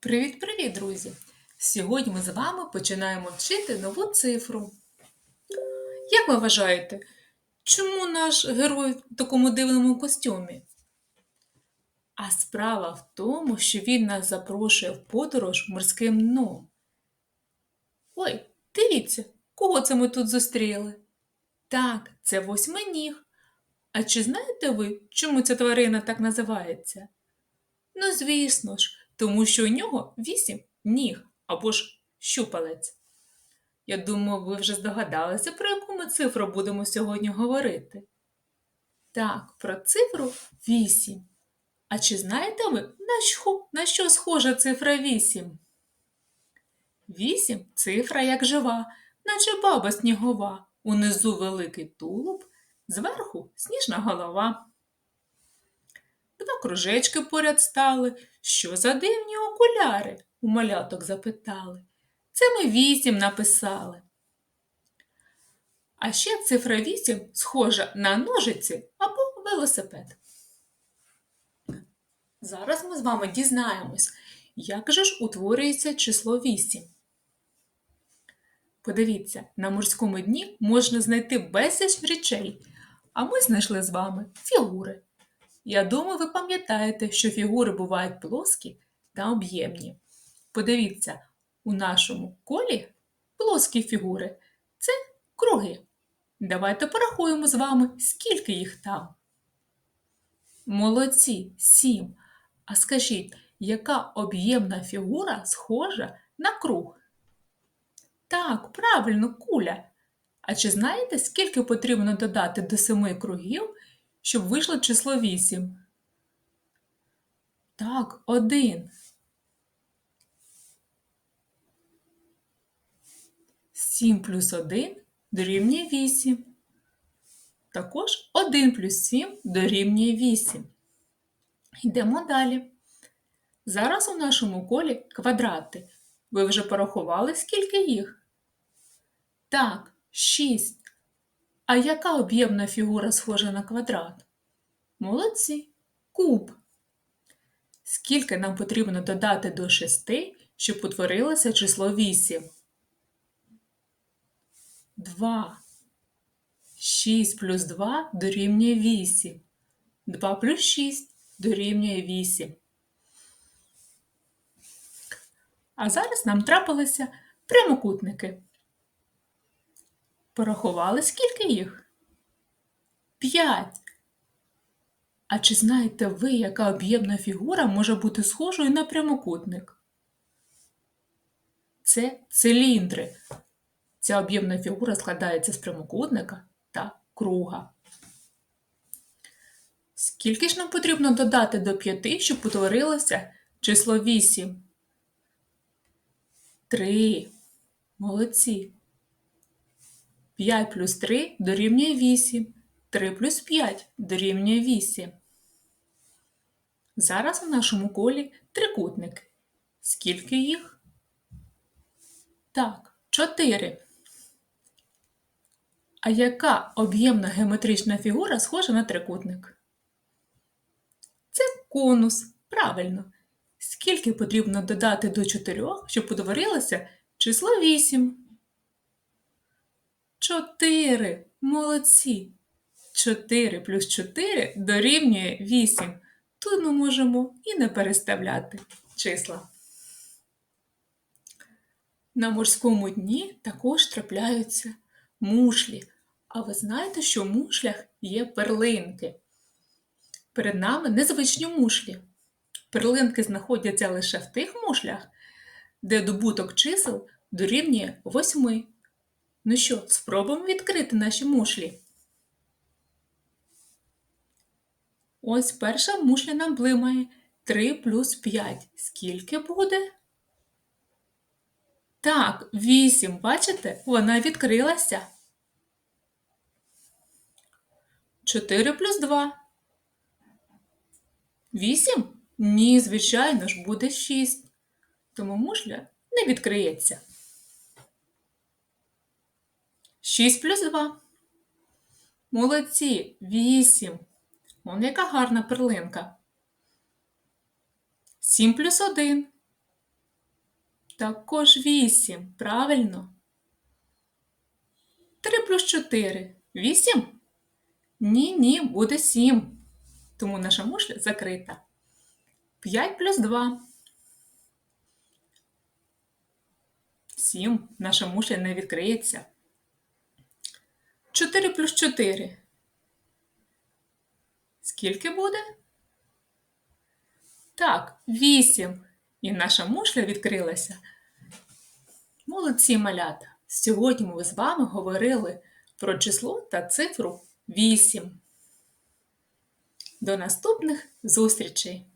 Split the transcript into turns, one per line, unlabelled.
Привіт-привіт, друзі! Сьогодні ми з вами починаємо вчити нову цифру. Як ви вважаєте, чому наш герой в такому дивному костюмі? А справа в тому, що він нас запрошує в подорож морським дном. Ой, дивіться, кого це ми тут зустріли? Так, це восьминіг. А чи знаєте ви, чому ця тварина так називається? Ну, звісно ж, тому що у нього вісім ніг або ж щупалець. Я думаю, ви вже здогадалися, про яку ми цифру будемо сьогодні говорити. Так, про цифру 8. А чи знаєте ви, на що, на що схожа цифра 8? 8 цифра як жива, наче баба снігова. Унизу великий тулуб, зверху сніжна голова. Два кружечки поряд стали. Що за дивні окуляри? у маляток запитали. Це ми вісім написали. А ще цифра вісім схожа на ножиці або велосипед. Зараз ми з вами дізнаємось, як же ж утворюється число 8. Подивіться, на морському дні можна знайти безліч речей, а ми знайшли з вами фігури. Я думаю, ви пам'ятаєте, що фігури бувають плоскі та об'ємні. Подивіться, у нашому колі плоскі фігури це круги. Давайте порахуємо з вами, скільки їх там. Молодці, сім. А скажіть, яка об'ємна фігура схожа на круг? Так, правильно, куля. А чи знаєте, скільки потрібно додати до семи кругів, щоб вийшло число 8? Так, один. 7 плюс 1 дорівнює 8. Також 1 плюс 7 дорівнює 8. Йдемо далі. Зараз у нашому колі квадрати. Ви вже порахували, скільки їх? Так, 6. А яка об'ємна фігура схожа на квадрат? Молодці. Куб. Скільки нам потрібно додати до 6, щоб утворилося число 8? 2. 6 плюс 2 дорівнює 8. 2 плюс 6 дорівнює 8. А зараз нам трапилися прямокутники. Порахували, скільки їх? 5. А чи знаєте ви, яка об'ємна фігура може бути схожою на прямокутник? Це циліндри. Ця об'ємна фігура складається з прямокутника та круга. Скільки ж нам потрібно додати до 5, щоб утворилося число 8? 3. Молодці. 5 плюс 3 дорівнює 8. 3 плюс 5 дорівнює 8. Зараз у нашому колі трикутники. Скільки їх? Так, 4. А яка об'ємна геометрична фігура схожа на трикутник? Це конус. Правильно. Скільки потрібно додати до 4, щоб утворилося число 8? 4. Молодці. 4 плюс 4 дорівнює 8. Тут ми можемо і не переставляти числа. На морському дні також трапляються мушлі. А ви знаєте, що в мушлях є перлинки? Перед нами незвичні мушлі. Перлинки знаходяться лише в тих мушлях, де добуток чисел дорівнює 8. Ну що, спробуємо відкрити наші мушлі. Ось перша мушля нам блимає 3 плюс 5. Скільки буде? Так, 8. Бачите? Вона відкрилася. 4 плюс 2. 8? Ні, звичайно ж, буде 6. Тому мушля не відкриється. 6 плюс 2. Молодці. 8. Вон яка гарна перлинка. 7 плюс 1. Також 8. Правильно. 3 плюс 4. 8? Ні, ні, буде 7. Тому наша мушля закрита. 5 плюс 2. 7. Наша мушля не відкриється. 4 плюс 4. Скільки буде? Так, 8. І наша мушля відкрилася. Молодці малята! Сьогодні ми з вами говорили про число та цифру 8. До наступних зустрічей!